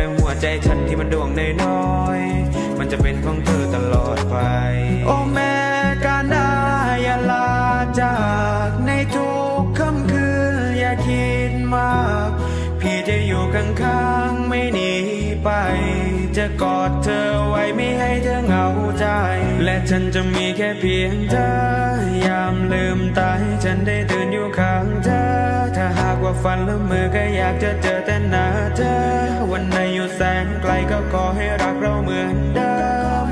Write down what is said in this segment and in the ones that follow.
และหัวใจฉันที่มันดวงน้อยๆมันจะเป็นของเธอตลอดไป โอ้แม่กานาอย่าลาจากในทุกค่ำคืนอย่าคิดมาก พี่จะอยู่ข้างๆไม่หนีไป จะกอดเธอไว้ไม่ให้เธอเหงาใจ และฉันจะมีแค่เพียงเธอ ยามลืมตาให้ฉันได้ตื่นอยู่ข้างเธอ ถ้าหากว่าฝันและมือก็อยากจะเจอแต่หน้าเธอ แสนไกลก็ขอให้รักเราเหมือนเดิม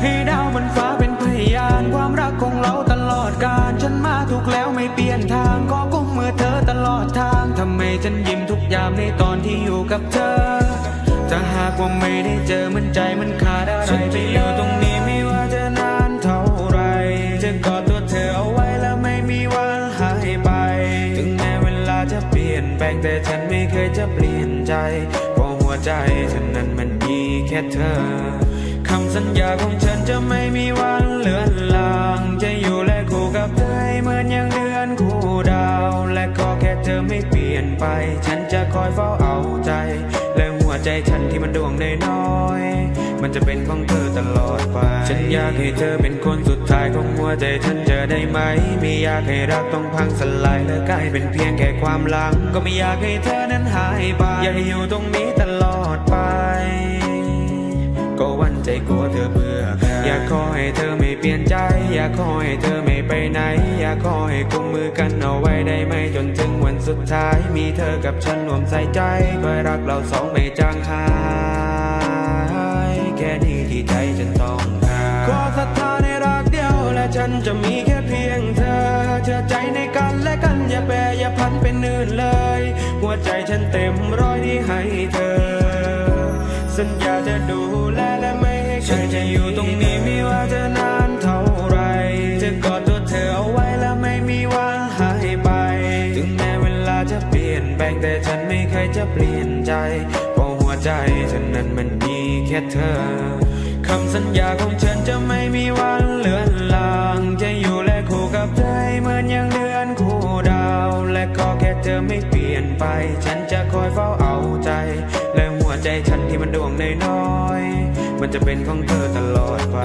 ให้ดาวบนฟ้าเป็นพยานความรักของเราตลอดกาลฉันมาถูกแล้วไม่เปลี่ยนทางขอกุมมือเธอตลอดทางทำไมฉันยิ้มทุกยามในตอนที่อยู่กับเธอ ถ้าหากว่าไม่ได้เจอมันใจมันขาดอะไรฉันจะอยู่ตรงนี้ไม่ว่าจะนานเท่าไรจะกอดตัวเธอเอาไว้แล้วไม่มีวันหายไป ถึงแม้เวลาจะเปลี่ยนแปลงแต่ฉันไม่เคยจะเปลี่ยนใจ วใจฉันนั้นมันมีแค่เธอ คำสัญญาของฉันจะไม่มีวันเลือนลาง จะอยู่และคู่กับเธอเหมือนอย่างเดือนคู่ดาว และก็แค่เธอไม่เปลี่ยนไป ฉันจะคอยเฝ้าเอาใจ และหัวใจฉันที่มันดวงน้อย มันจะเป็นของเธอตลอดไป ฉันอยากให้เธอเป็นคนสุดท้ายของหัวใจฉันจะได้ไหม ไม่อยากให้รักต้องพังสลายและกลายเป็นเพียงแค่ความหลัง ก็ไม่อยากให้เธอนั้นหายไป อยากให้อยู่ตรงนี้ตลอดไป ก็วันใจกลัวเธอเบื่อ อยากขอให้เธอไม่เปลี่ยนใจ อยากขอให้เธอไม่ไปไหน อยากขอให้กุมมือกันเอาไว้ได้ไหมจนถึงวันสุดท้าย มีเธอกับฉันรวมใส่ใจคอยรักเราสองไม่จางหาย จะมีแค่เพียงเธอเชื่อใจในกันและกันอย่าแปรอย่าพันเป็นอื่นเลย หัวใจฉันเต็มร้อยที่ให้เธอ สัญญาจะดูแลและไม่ให้ใครจะอยู่ตรงนี้ไม่ว่าจะนานเท่าไรจะกอดตัวเธอเอาไว้และไม่มีวันหายไป ถึงแม้เวลาจะเปลี่ยนแปลงแต่ฉันไม่เคยจะเปลี่ยนใจ เพราะหัวใจฉันนั้นมันมีแค่เธอำสัญญาของฉันจะไม่มีวันเลือนลาง จะอยู่และคู่กับเธอให้เหมือนอย่างเดือนคู่ดาว และก็แค่เธอไม่เปลี่ยนไป ฉันจะคอยเฝ้าเอาใจ และหัวใจฉันที่มันดวงน้อยๆมันจะเป็นของเธอตลอดไป